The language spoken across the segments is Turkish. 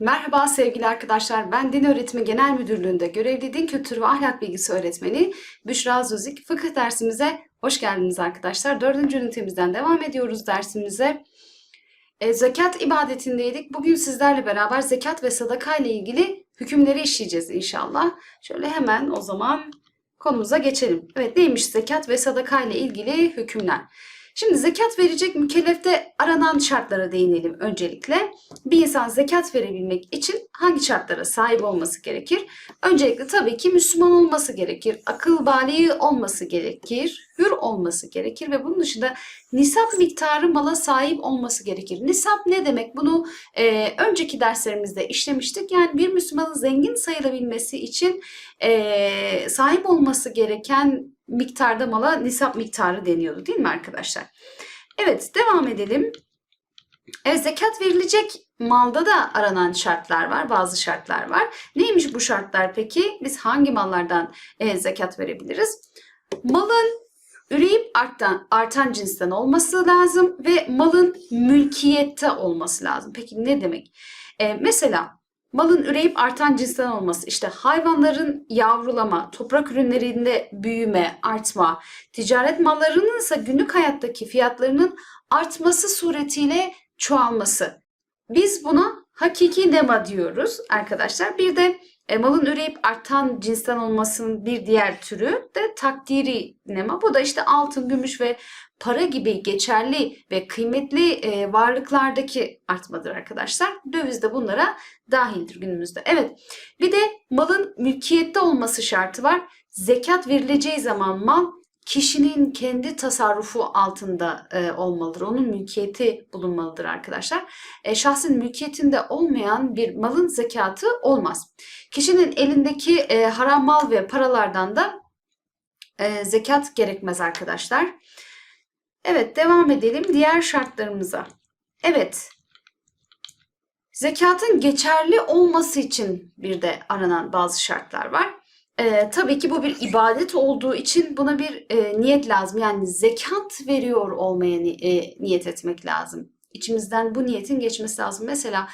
Merhaba sevgili arkadaşlar. Ben Din Öğretimi Genel Müdürlüğü'nde görevli din kültürü ve ahlak bilgisi öğretmeni Büşra Zuzik. Fıkıh dersimize hoş geldiniz arkadaşlar. Dördüncü ünitemizden devam ediyoruz dersimize. E, zekat ibadetindeydik. Bugün sizlerle beraber zekat ve sadaka ile ilgili hükümleri işleyeceğiz inşallah. Şöyle hemen o zaman konumuza geçelim. Evet neymiş zekat ve sadaka ile ilgili hükümler? Şimdi zekat verecek mükellefte aranan şartlara değinelim öncelikle. Bir insan zekat verebilmek için hangi şartlara sahip olması gerekir? Öncelikle tabii ki Müslüman olması gerekir, akıl baliği olması gerekir, hür olması gerekir ve bunun dışında nisap miktarı mala sahip olması gerekir. Nisap ne demek? Bunu e, önceki derslerimizde işlemiştik. Yani bir Müslümanın zengin sayılabilmesi için e, sahip olması gereken miktarda mala nisap miktarı deniyordu değil mi arkadaşlar? Evet devam edelim. Evet, zekat verilecek malda da aranan şartlar var, bazı şartlar var. Neymiş bu şartlar peki? Biz hangi mallardan e, zekat verebiliriz? Malın üreyip artan, artan cinsten olması lazım ve malın mülkiyette olması lazım. Peki ne demek? E, mesela Malın üreyip artan cinsten olması, işte hayvanların yavrulama, toprak ürünlerinde büyüme, artma, ticaret mallarının ise günlük hayattaki fiyatlarının artması suretiyle çoğalması. Biz buna hakiki nema diyoruz arkadaşlar. Bir de e, malın üreyip artan cinsten olmasının bir diğer türü de takdiri nema. Bu da işte altın, gümüş ve para gibi geçerli ve kıymetli e, varlıklardaki artmadır arkadaşlar. Döviz de bunlara dahildir günümüzde. Evet bir de malın mülkiyette olması şartı var. Zekat verileceği zaman mal kişinin kendi tasarrufu altında e, olmalıdır. Onun mülkiyeti bulunmalıdır arkadaşlar. E, şahsın mülkiyetinde olmayan bir malın zekatı olmaz. Kişinin elindeki e, haram mal ve paralardan da e, zekat gerekmez arkadaşlar. Evet devam edelim diğer şartlarımıza. Evet zekatın geçerli olması için bir de aranan bazı şartlar var. Ee, tabii ki bu bir ibadet olduğu için buna bir e, niyet lazım. Yani zekat veriyor olmaya ni- e, niyet etmek lazım. İçimizden bu niyetin geçmesi lazım. Mesela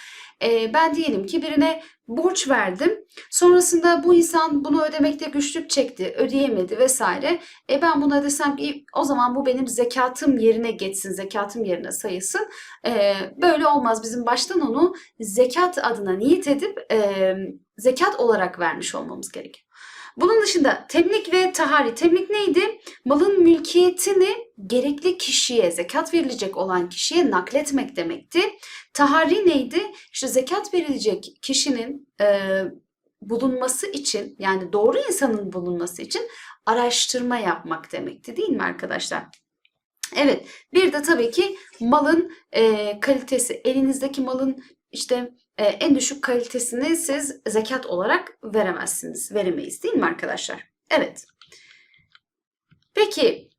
e, ben diyelim ki birine borç verdim. Sonrasında bu insan bunu ödemekte güçlük çekti, ödeyemedi vesaire. E ben buna desem ki o zaman bu benim zekatım yerine geçsin, zekatım yerine sayılsın. E, böyle olmaz. Bizim baştan onu zekat adına niyet edip e, zekat olarak vermiş olmamız gerekiyor. Bunun dışında temlik ve tahari. Temlik neydi? Malın mülkiyetini gerekli kişiye, zekat verilecek olan kişiye nakletmek demekti. Tahari neydi? İşte zekat verilecek kişinin e, bulunması için yani doğru insanın bulunması için araştırma yapmak demekti değil mi arkadaşlar? Evet bir de tabii ki malın e, kalitesi elinizdeki malın işte e, en düşük kalitesini siz zekat olarak veremezsiniz veremeyiz değil mi arkadaşlar? Evet. Peki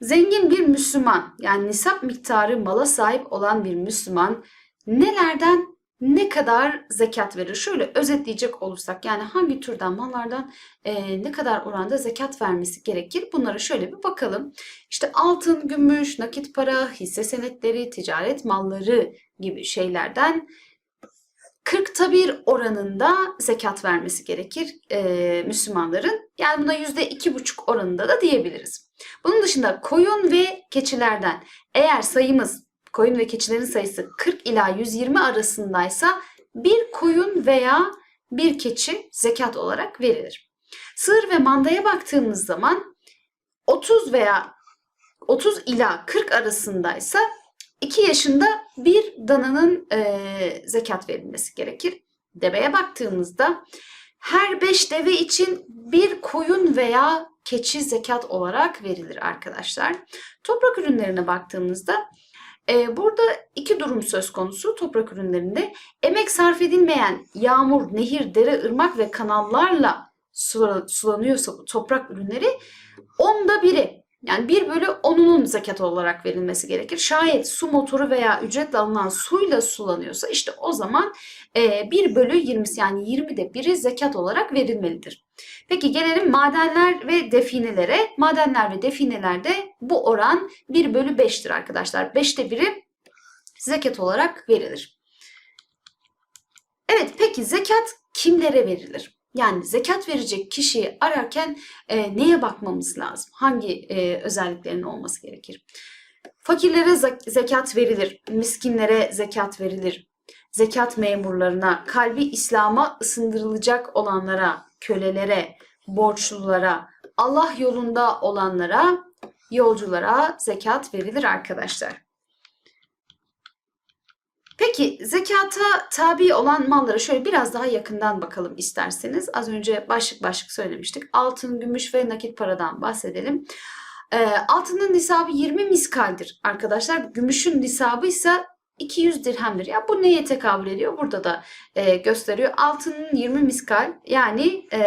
zengin bir Müslüman yani nisap miktarı mala sahip olan bir Müslüman nelerden ne kadar zekat verir? Şöyle özetleyecek olursak yani hangi türden mallardan e, ne kadar oranda zekat vermesi gerekir? Bunlara şöyle bir bakalım. İşte altın, gümüş, nakit para, hisse senetleri, ticaret malları gibi şeylerden 40'ta bir oranında zekat vermesi gerekir e, Müslümanların. Yani buna %2,5 oranında da diyebiliriz. Bunun dışında koyun ve keçilerden eğer sayımız koyun ve keçilerin sayısı 40 ila 120 arasındaysa bir koyun veya bir keçi zekat olarak verilir. Sığır ve mandaya baktığımız zaman 30 veya 30 ila 40 arasındaysa 2 yaşında bir dananın e, zekat verilmesi gerekir. Deveye baktığımızda her 5 deve için bir koyun veya keçi zekat olarak verilir arkadaşlar. Toprak ürünlerine baktığımızda e, burada iki durum söz konusu toprak ürünlerinde. Emek sarf edilmeyen yağmur, nehir, dere, ırmak ve kanallarla sulanıyorsa bu toprak ürünleri onda biri yani 1 bölü 10'unun zekat olarak verilmesi gerekir. Şayet su motoru veya ücretle alınan suyla sulanıyorsa işte o zaman 1 bölü 20'si yani 20'de 1'i zekat olarak verilmelidir. Peki gelelim madenler ve definelere. Madenler ve definelerde bu oran 1 bölü 5'tir arkadaşlar. 5'te 1'i zekat olarak verilir. Evet peki zekat kimlere verilir? Yani zekat verecek kişiyi ararken e, neye bakmamız lazım? Hangi e, özelliklerinin olması gerekir? Fakirlere zek- zekat verilir, miskinlere zekat verilir, zekat memurlarına, kalbi İslam'a ısındırılacak olanlara, kölelere, borçlulara, Allah yolunda olanlara, yolculara zekat verilir arkadaşlar. Peki zekata tabi olan mallara şöyle biraz daha yakından bakalım isterseniz. Az önce başlık başlık söylemiştik. Altın, gümüş ve nakit paradan bahsedelim. Ee, altının nisabı 20 miskaldir arkadaşlar. Gümüşün nisabı ise 200 dirhemdir. Ya bu neye tekabül ediyor? Burada da e, gösteriyor. Altının 20 miskal yani e,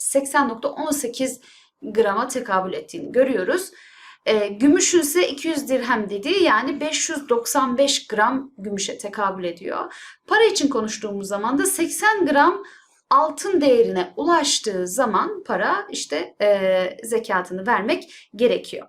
80.18 grama tekabül ettiğini görüyoruz. E, gümüşün ise 200 dirhem dediği yani 595 gram gümüşe tekabül ediyor. Para için konuştuğumuz zaman da 80 gram altın değerine ulaştığı zaman para işte e, zekatını vermek gerekiyor.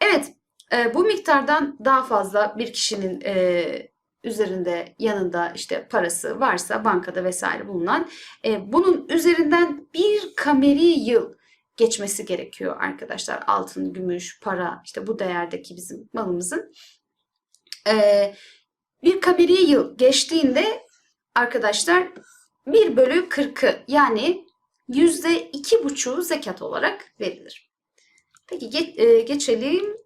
Evet e, bu miktardan daha fazla bir kişinin e, üzerinde yanında işte parası varsa bankada vesaire bulunan e, bunun üzerinden bir kameri yıl geçmesi gerekiyor arkadaşlar. Altın, gümüş, para işte bu değerdeki bizim malımızın. Ee, bir kameri yıl geçtiğinde arkadaşlar 1 bölü 40'ı yani yüzde iki buçuğu zekat olarak verilir. Peki ge- e, geçelim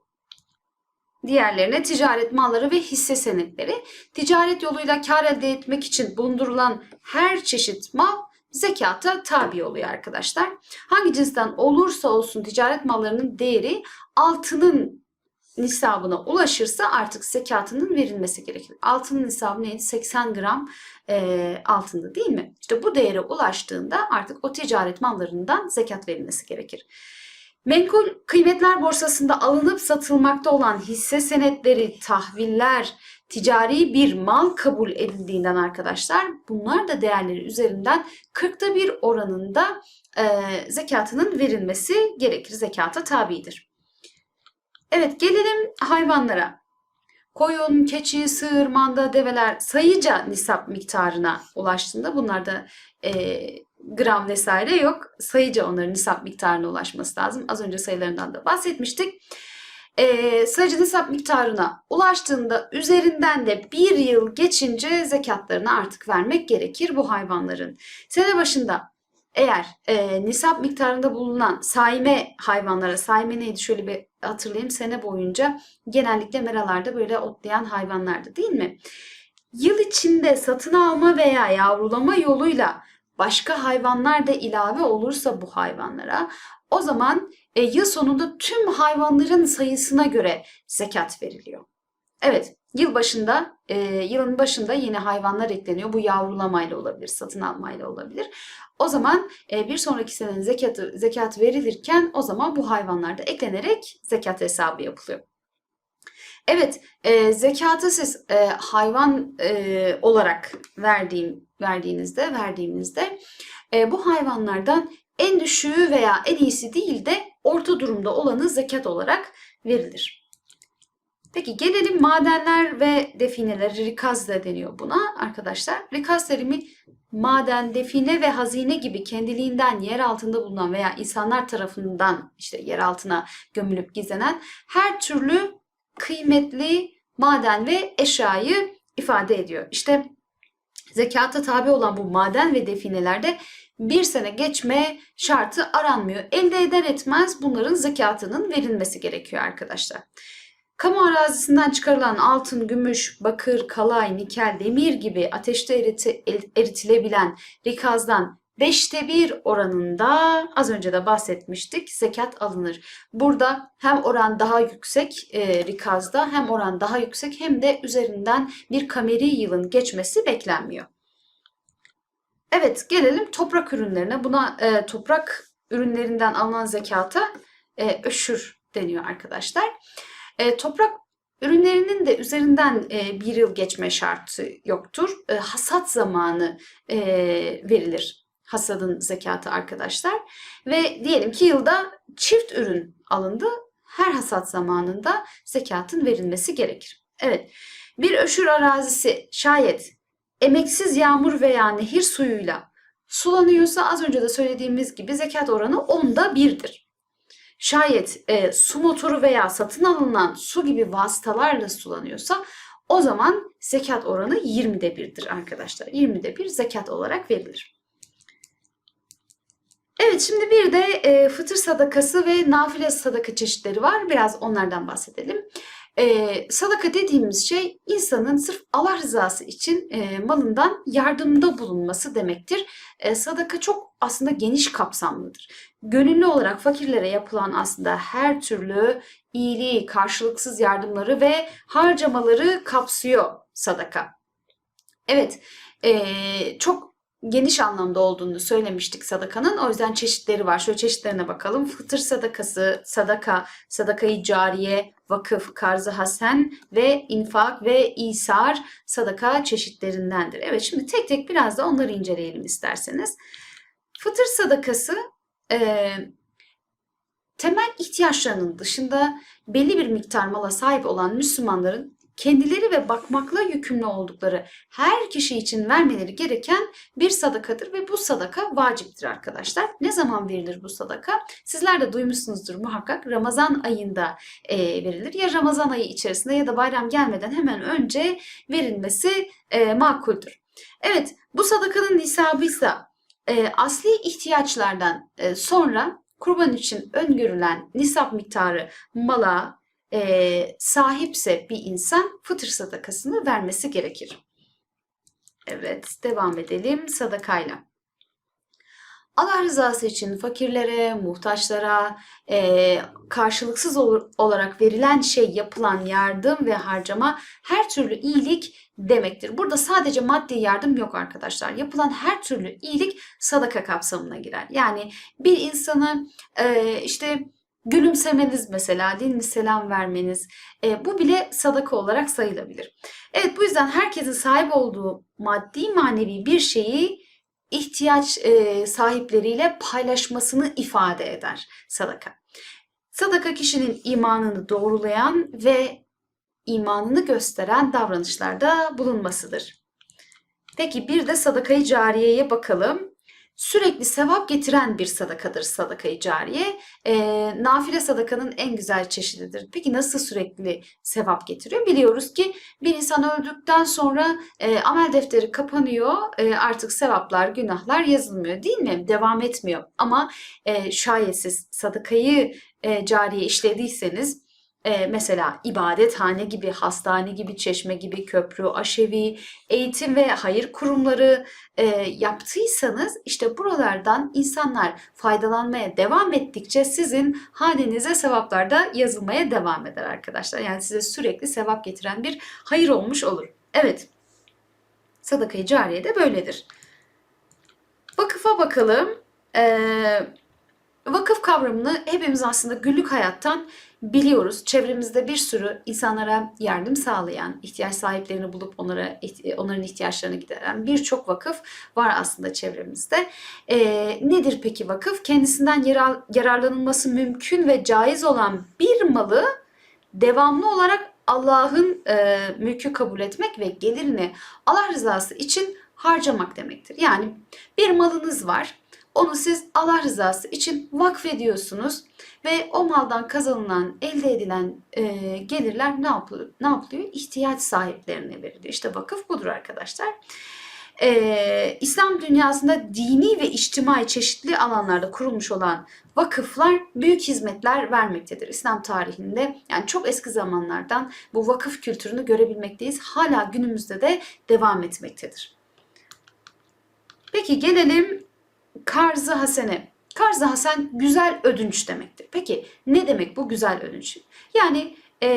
diğerlerine ticaret malları ve hisse senetleri. Ticaret yoluyla kar elde etmek için bulundurulan her çeşit mal zekata tabi oluyor arkadaşlar. Hangi cinsten olursa olsun ticaret mallarının değeri altının nisabına ulaşırsa artık zekatının verilmesi gerekir. Altının nisabı neydi? 80 gram e, altında değil mi? İşte bu değere ulaştığında artık o ticaret mallarından zekat verilmesi gerekir. Menkul kıymetler borsasında alınıp satılmakta olan hisse senetleri, tahviller, ticari bir mal kabul edildiğinden arkadaşlar bunlar da değerleri üzerinden 40'ta bir oranında e, zekatının verilmesi gerekir. Zekata tabidir. Evet gelelim hayvanlara. Koyun, keçi, sığır, manda, develer sayıca nisap miktarına ulaştığında bunlarda e, gram vesaire yok. Sayıca onların nisap miktarına ulaşması lazım. Az önce sayılarından da bahsetmiştik. E, sayıca nisap miktarına ulaştığında üzerinden de bir yıl geçince zekatlarını artık vermek gerekir bu hayvanların. Sene başında eğer e, nisap miktarında bulunan saime hayvanlara, saime neydi şöyle bir hatırlayayım sene boyunca genellikle meralarda böyle otlayan hayvanlardı değil mi? Yıl içinde satın alma veya yavrulama yoluyla başka hayvanlar da ilave olursa bu hayvanlara o zaman e, yıl sonunda tüm hayvanların sayısına göre zekat veriliyor. Evet, yıl başında, e, yılın başında yeni hayvanlar ekleniyor. Bu yavrulamayla olabilir, satın almayla olabilir. O zaman e, bir sonraki senenin zekatı, zekat verilirken o zaman bu hayvanlar da eklenerek zekat hesabı yapılıyor. Evet, e, zekatı siz e, hayvan e, olarak verdiğim verdiğinizde, verdiğimizde e, bu hayvanlardan en düşüğü veya en iyisi değil de orta durumda olanı zekat olarak verilir. Peki gelelim madenler ve defineler. Rikaz da deniyor buna arkadaşlar. Rikaz terimi maden, define ve hazine gibi kendiliğinden yer altında bulunan veya insanlar tarafından işte yer altına gömülüp gizlenen her türlü kıymetli maden ve eşyayı ifade ediyor. İşte zekata tabi olan bu maden ve definelerde bir sene geçme şartı aranmıyor. Elde eder etmez bunların zekatının verilmesi gerekiyor arkadaşlar. Kamu arazisinden çıkarılan altın, gümüş, bakır, kalay, nikel, demir gibi ateşte eriti, eritilebilen rikazdan beşte bir oranında az önce de bahsetmiştik zekat alınır. Burada hem oran daha yüksek e, rikazda hem oran daha yüksek hem de üzerinden bir kameri yılın geçmesi beklenmiyor. Evet gelelim toprak ürünlerine. Buna e, toprak ürünlerinden alınan zekata e, öşür deniyor arkadaşlar. E, toprak ürünlerinin de üzerinden e, bir yıl geçme şartı yoktur. E, hasat zamanı e, verilir hasadın zekatı arkadaşlar. Ve diyelim ki yılda çift ürün alındı. Her hasat zamanında zekatın verilmesi gerekir. Evet bir öşür arazisi şayet emeksiz yağmur veya nehir suyuyla sulanıyorsa az önce de söylediğimiz gibi zekat oranı onda birdir. Şayet e, su motoru veya satın alınan su gibi vasıtalarla sulanıyorsa o zaman zekat oranı 20'de birdir arkadaşlar. 20'de bir zekat olarak verilir. Evet şimdi bir de e, fıtır sadakası ve nafile sadaka çeşitleri var. Biraz onlardan bahsedelim. E, sadaka dediğimiz şey insanın sırf Allah rızası için e, malından yardımda bulunması demektir. E, sadaka çok aslında geniş kapsamlıdır. Gönüllü olarak fakirlere yapılan aslında her türlü iyiliği, karşılıksız yardımları ve harcamaları kapsıyor sadaka. Evet, e, çok geniş anlamda olduğunu söylemiştik sadakanın. O yüzden çeşitleri var. Şöyle çeşitlerine bakalım. Fıtır sadakası, sadaka, sadakayı cariye, vakıf, karzı hasen ve infak ve isar sadaka çeşitlerindendir. Evet şimdi tek tek biraz da onları inceleyelim isterseniz. Fıtır sadakası e, temel ihtiyaçlarının dışında belli bir miktar mala sahip olan Müslümanların kendileri ve bakmakla yükümlü oldukları her kişi için vermeleri gereken bir sadakadır ve bu sadaka vaciptir arkadaşlar. Ne zaman verilir bu sadaka? Sizler de duymuşsunuzdur muhakkak Ramazan ayında e, verilir. Ya Ramazan ayı içerisinde ya da bayram gelmeden hemen önce verilmesi e, makuldür. Evet bu sadakanın nisabı ise e, asli ihtiyaçlardan e, sonra kurban için öngörülen nisap miktarı mala e, sahipse bir insan fıtır sadakasını vermesi gerekir. Evet devam edelim sadakayla. Allah rızası için fakirlere, muhtaçlara e, karşılıksız ol- olarak verilen şey yapılan yardım ve harcama her türlü iyilik demektir. Burada sadece maddi yardım yok arkadaşlar. Yapılan her türlü iyilik sadaka kapsamına girer. Yani bir insanı e, işte gülümsemeniz mesela, dinli selam vermeniz e, bu bile sadaka olarak sayılabilir. Evet bu yüzden herkesin sahip olduğu maddi manevi bir şeyi ihtiyaç e, sahipleriyle paylaşmasını ifade eder sadaka. Sadaka kişinin imanını doğrulayan ve imanını gösteren davranışlarda bulunmasıdır. Peki bir de sadakayı cariyeye bakalım. Sürekli sevap getiren bir sadakadır sadakayı cariye. E, nafile sadakanın en güzel çeşididir. Peki nasıl sürekli sevap getiriyor? Biliyoruz ki bir insan öldükten sonra e, amel defteri kapanıyor. E, artık sevaplar, günahlar yazılmıyor değil mi? Devam etmiyor. Ama e, şayet siz sadakayı e, cariye işlediyseniz e, mesela ibadethane gibi, hastane gibi, çeşme gibi, köprü, aşevi, eğitim ve hayır kurumları e, yaptıysanız işte buralardan insanlar faydalanmaya devam ettikçe sizin hanenize sevaplar da yazılmaya devam eder arkadaşlar. Yani size sürekli sevap getiren bir hayır olmuş olur. Evet, sadakayı cariye de böyledir. Vakıfa bakalım. Ee, vakıf kavramını hepimiz aslında günlük hayattan biliyoruz. Çevremizde bir sürü insanlara yardım sağlayan, ihtiyaç sahiplerini bulup onlara onların ihtiyaçlarını gideren birçok vakıf var aslında çevremizde. Ee, nedir peki vakıf? Kendisinden yarar, yararlanılması mümkün ve caiz olan bir malı devamlı olarak Allah'ın e, mülkü kabul etmek ve gelirini Allah rızası için harcamak demektir. Yani bir malınız var. Onu siz Allah rızası için vakfediyorsunuz ve o maldan kazanılan, elde edilen e, gelirler ne yapılıyor? Ne yapılıyor? İhtiyaç sahiplerine veriliyor. İşte vakıf budur arkadaşlar. Ee, İslam dünyasında dini ve içtimai çeşitli alanlarda kurulmuş olan vakıflar büyük hizmetler vermektedir. İslam tarihinde yani çok eski zamanlardan bu vakıf kültürünü görebilmekteyiz. Hala günümüzde de devam etmektedir. Peki gelelim Karzı Hasene. Karzı Hasen güzel ödünç demektir. Peki ne demek bu güzel ödünç? Yani e,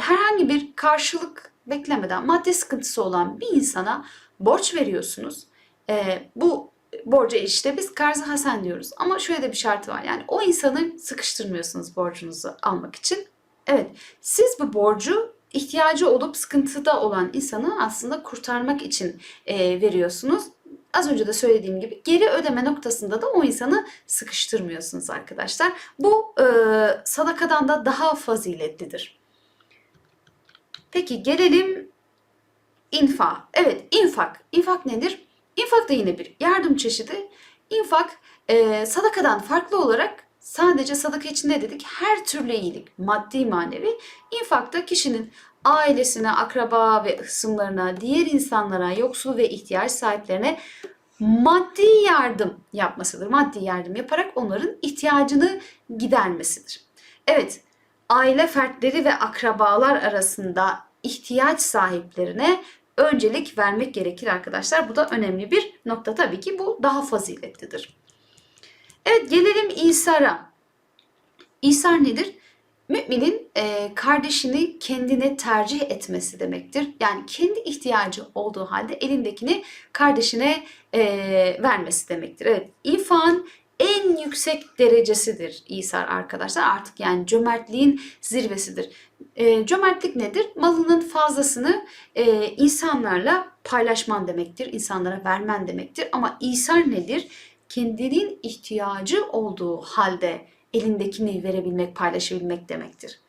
herhangi bir karşılık beklemeden maddi sıkıntısı olan bir insana borç veriyorsunuz. E, bu borca işte biz karzı hasen diyoruz. Ama şöyle de bir şartı var. Yani o insanı sıkıştırmıyorsunuz borcunuzu almak için. Evet siz bu borcu ihtiyacı olup sıkıntıda olan insanı aslında kurtarmak için e, veriyorsunuz az önce de söylediğim gibi geri ödeme noktasında da o insanı sıkıştırmıyorsunuz arkadaşlar. Bu e, sadakadan da daha faziletlidir. Peki gelelim İnfa. Evet infak. İnfak nedir? İnfak da yine bir yardım çeşidi. İnfak e, sadakadan farklı olarak sadece sadaka için ne dedik? Her türlü iyilik, maddi manevi. İnfak da kişinin ailesine, akraba ve hısımlarına, diğer insanlara, yoksul ve ihtiyaç sahiplerine maddi yardım yapmasıdır. Maddi yardım yaparak onların ihtiyacını gidermesidir. Evet, aile fertleri ve akrabalar arasında ihtiyaç sahiplerine öncelik vermek gerekir arkadaşlar. Bu da önemli bir nokta tabii ki bu daha faziletlidir. Evet gelelim İsar'a. İsar nedir? Müminin e, kardeşini kendine tercih etmesi demektir. Yani kendi ihtiyacı olduğu halde elindekini kardeşine e, vermesi demektir. Evet, infakın en yüksek derecesidir İsar arkadaşlar. Artık yani cömertliğin zirvesidir. E, cömertlik nedir? Malının fazlasını e, insanlarla paylaşman demektir. İnsanlara vermen demektir. Ama İsar nedir? Kendinin ihtiyacı olduğu halde elindekini verebilmek, paylaşabilmek demektir.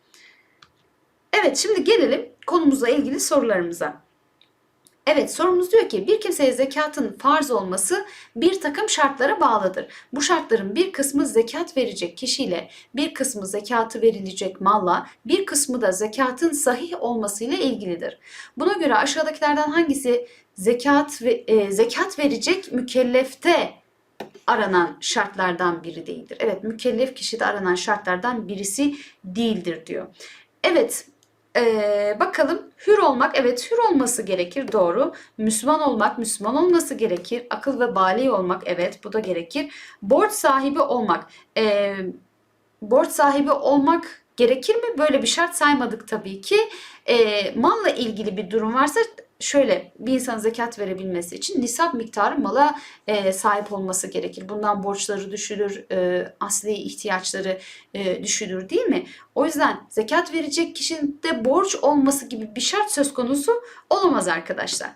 Evet şimdi gelelim konumuzla ilgili sorularımıza. Evet sorumuz diyor ki bir kimseye zekatın farz olması bir takım şartlara bağlıdır. Bu şartların bir kısmı zekat verecek kişiyle, bir kısmı zekatı verilecek malla, bir kısmı da zekatın sahih olmasıyla ilgilidir. Buna göre aşağıdakilerden hangisi zekat ve e, zekat verecek mükellefte aranan şartlardan biri değildir. Evet mükellef kişide aranan şartlardan birisi değildir diyor. Evet ee, bakalım hür olmak evet hür olması gerekir doğru. Müslüman olmak Müslüman olması gerekir. Akıl ve bali olmak evet bu da gerekir. Borç sahibi olmak ee, borç sahibi olmak gerekir mi? Böyle bir şart saymadık tabii ki. E, malla ilgili bir durum varsa şöyle bir insan zekat verebilmesi için nisap miktarı mala e, sahip olması gerekir. Bundan borçları düşülür, e, asli ihtiyaçları e, düşülür değil mi? O yüzden zekat verecek kişinin de borç olması gibi bir şart söz konusu olamaz arkadaşlar.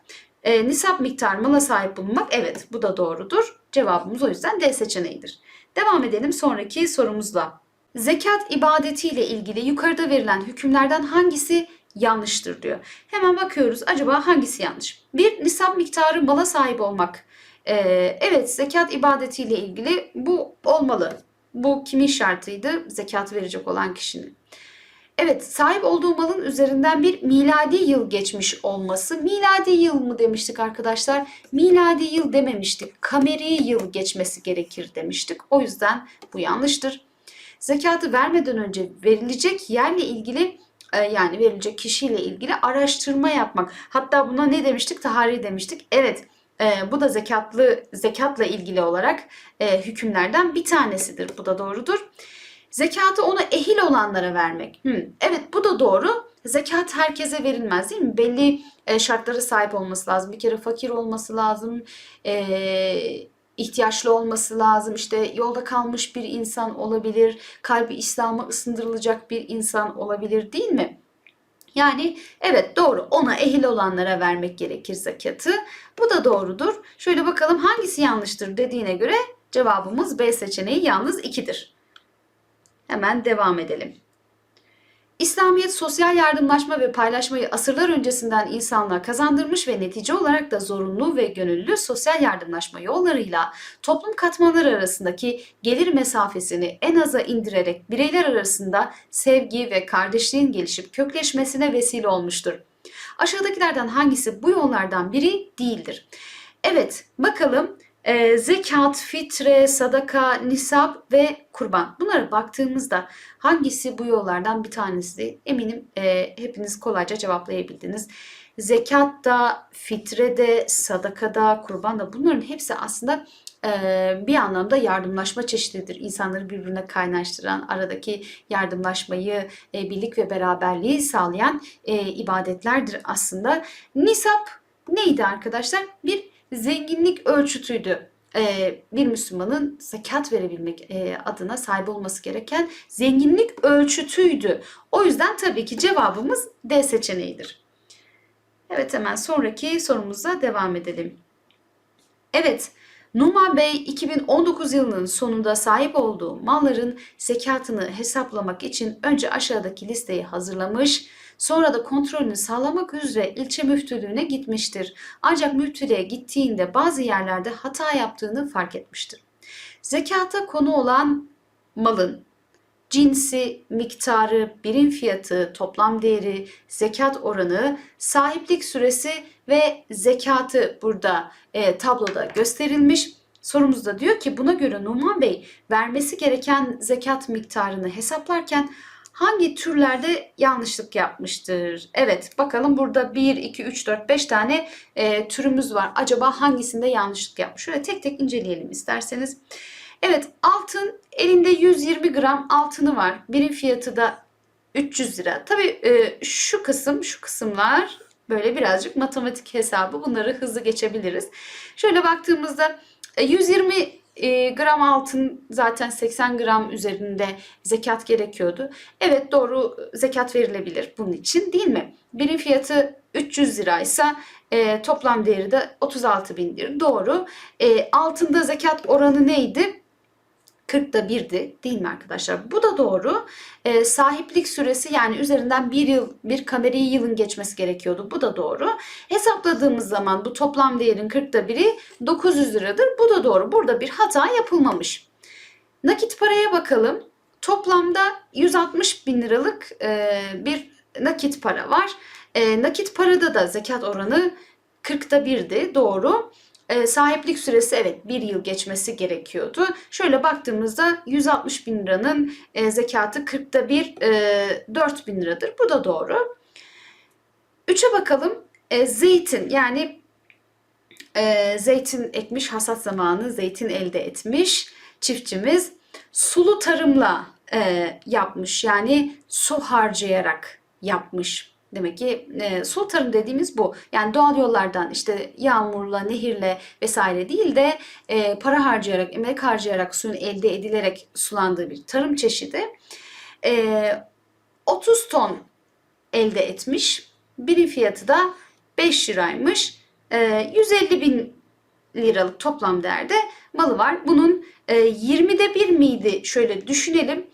E, nisap miktarı mala sahip bulunmak evet bu da doğrudur. Cevabımız o yüzden D seçeneğidir. Devam edelim sonraki sorumuzla. Zekat ibadetiyle ilgili yukarıda verilen hükümlerden hangisi yanlıştır diyor. Hemen bakıyoruz acaba hangisi yanlış? Bir, nisap miktarı mala sahip olmak. Ee, evet zekat ibadetiyle ilgili bu olmalı. Bu kimin şartıydı? Zekat verecek olan kişinin. Evet sahip olduğu malın üzerinden bir miladi yıl geçmiş olması. Miladi yıl mı demiştik arkadaşlar? Miladi yıl dememiştik. Kameri yıl geçmesi gerekir demiştik. O yüzden bu yanlıştır. Zekatı vermeden önce verilecek yerle ilgili yani verilecek kişiyle ilgili araştırma yapmak. Hatta buna ne demiştik? Tahari demiştik. Evet. E, bu da zekatlı zekatla ilgili olarak e, hükümlerden bir tanesidir. Bu da doğrudur. Zekatı ona ehil olanlara vermek. Hmm, evet bu da doğru. Zekat herkese verilmez değil mi? Belli e, şartlara sahip olması lazım. Bir kere fakir olması lazım. Eee ihtiyaçlı olması lazım. İşte yolda kalmış bir insan olabilir, kalbi İslam'a ısındırılacak bir insan olabilir değil mi? Yani evet doğru ona ehil olanlara vermek gerekir zekatı. Bu da doğrudur. Şöyle bakalım hangisi yanlıştır dediğine göre cevabımız B seçeneği yalnız 2'dir. Hemen devam edelim. İslamiyet sosyal yardımlaşma ve paylaşmayı asırlar öncesinden insanlığa kazandırmış ve netice olarak da zorunlu ve gönüllü sosyal yardımlaşma yollarıyla toplum katmanları arasındaki gelir mesafesini en aza indirerek bireyler arasında sevgi ve kardeşliğin gelişip kökleşmesine vesile olmuştur. Aşağıdakilerden hangisi bu yollardan biri değildir? Evet, bakalım e, zekat, fitre, sadaka, nisap ve kurban. Bunlara baktığımızda hangisi bu yollardan bir tanesi? Eminim e, hepiniz kolayca cevaplayabildiniz. Zekat da, fitre de, sadaka da, kurban da bunların hepsi aslında e, bir anlamda yardımlaşma çeşididir. İnsanları birbirine kaynaştıran, aradaki yardımlaşmayı, e, birlik ve beraberliği sağlayan e, ibadetlerdir aslında. Nisap neydi arkadaşlar? Bir zenginlik ölçütüydü. Ee, bir Müslümanın zekat verebilmek e, adına sahip olması gereken zenginlik ölçütüydü. O yüzden tabii ki cevabımız D seçeneğidir. Evet hemen sonraki sorumuza devam edelim. Evet Numan Bey 2019 yılının sonunda sahip olduğu malların zekatını hesaplamak için önce aşağıdaki listeyi hazırlamış, sonra da kontrolünü sağlamak üzere ilçe müftülüğüne gitmiştir. Ancak müftülüğe gittiğinde bazı yerlerde hata yaptığını fark etmiştir. Zekata konu olan malın cinsi, miktarı, birim fiyatı, toplam değeri, zekat oranı, sahiplik süresi ve zekatı burada e, tabloda gösterilmiş. Sorumuzda diyor ki buna göre Numan Bey vermesi gereken zekat miktarını hesaplarken hangi türlerde yanlışlık yapmıştır? Evet bakalım burada 1, 2, 3, 4, 5 tane e, türümüz var. Acaba hangisinde yanlışlık yapmış? Şöyle tek tek inceleyelim isterseniz. Evet altın elinde 120 gram altını var. Birim fiyatı da 300 lira. Tabii e, şu kısım şu kısımlar böyle birazcık matematik hesabı bunları hızlı geçebiliriz. Şöyle baktığımızda e, 120 e, gram altın zaten 80 gram üzerinde zekat gerekiyordu. Evet doğru zekat verilebilir bunun için değil mi? Birim fiyatı 300 liraysa e, toplam değeri de 36 bin lira. Doğru. E, altında zekat oranı neydi? 40'da 1'di değil mi arkadaşlar? Bu da doğru. E, sahiplik süresi yani üzerinden bir yıl bir kameri yılın geçmesi gerekiyordu. Bu da doğru. Hesapladığımız zaman bu toplam değerin 40'da 1'i 900 liradır. Bu da doğru. Burada bir hata yapılmamış. Nakit paraya bakalım. Toplamda 160 bin liralık e, bir nakit para var. E, nakit parada da zekat oranı 40'da 1'di. Doğru. E, sahiplik süresi evet bir yıl geçmesi gerekiyordu. Şöyle baktığımızda 160 bin liranın e, zekatı 40'ta bir e, 4 bin liradır. Bu da doğru. 3'e bakalım. E, zeytin yani e, zeytin ekmiş hasat zamanı zeytin elde etmiş çiftçimiz sulu tarımla e, yapmış yani su harcayarak yapmış. Demek ki e, sulu tarım dediğimiz bu. Yani doğal yollardan işte yağmurla, nehirle vesaire değil de e, para harcayarak, emek harcayarak suyun elde edilerek sulandığı bir tarım çeşidi. E, 30 ton elde etmiş. Birim fiyatı da 5 liraymış. E, 150 bin liralık toplam değerde malı var. Bunun e, 20'de bir miydi? Şöyle düşünelim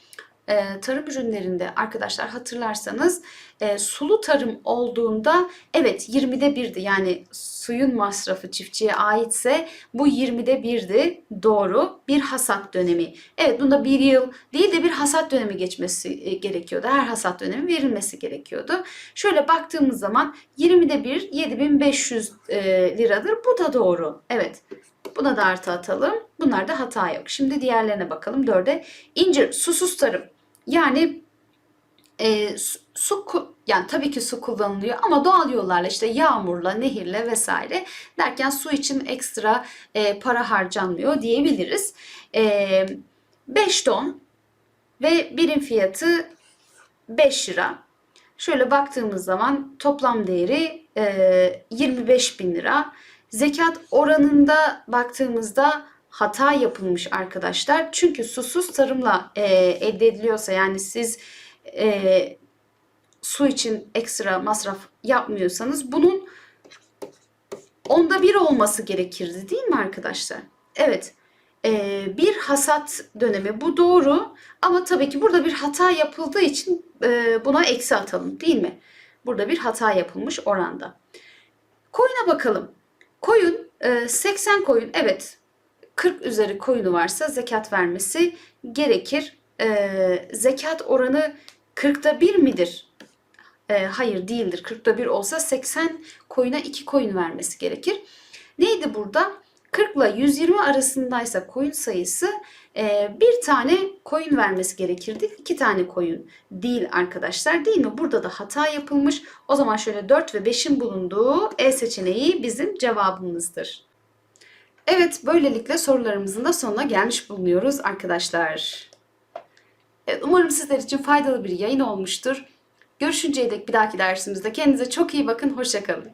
e, tarım ürünlerinde arkadaşlar hatırlarsanız e, sulu tarım olduğunda evet 20'de 1'di yani suyun masrafı çiftçiye aitse bu 20'de 1'di doğru bir hasat dönemi. Evet bunda bir yıl değil de bir hasat dönemi geçmesi e, gerekiyordu. Her hasat dönemi verilmesi gerekiyordu. Şöyle baktığımız zaman 20'de 1 7500 e, liradır. Bu da doğru. Evet Buna da artı atalım. Bunlarda hata yok. Şimdi diğerlerine bakalım. Dörde incir, susuz tarım. Yani e, su, yani tabii ki su kullanılıyor ama doğal yollarla işte yağmurla, nehirle vesaire derken su için ekstra e, para harcanmıyor diyebiliriz. E, 5 ton ve birim fiyatı 5 lira. Şöyle baktığımız zaman toplam değeri e, 25 bin lira. Zekat oranında baktığımızda hata yapılmış arkadaşlar. Çünkü susuz tarımla e, elde ediliyorsa yani siz e, su için ekstra masraf yapmıyorsanız bunun onda bir olması gerekirdi değil mi arkadaşlar? Evet e, bir hasat dönemi bu doğru ama tabii ki burada bir hata yapıldığı için e, buna eksi atalım değil mi? Burada bir hata yapılmış oranda. Koyuna bakalım. Koyun 80 koyun evet 40 üzeri koyunu varsa zekat vermesi gerekir. E, zekat oranı 40'da 1 midir? E, hayır değildir. 40'da 1 olsa 80 koyuna 2 koyun vermesi gerekir. Neydi burada? 40 ile 120 arasındaysa koyun sayısı e, bir tane koyun vermesi gerekirdi. iki tane koyun değil arkadaşlar değil mi? Burada da hata yapılmış. O zaman şöyle 4 ve 5'in bulunduğu E seçeneği bizim cevabımızdır. Evet, böylelikle sorularımızın da sonuna gelmiş bulunuyoruz arkadaşlar. Evet, umarım sizler için faydalı bir yayın olmuştur. Görüşünceye dek bir dahaki dersimizde kendinize çok iyi bakın, hoşçakalın.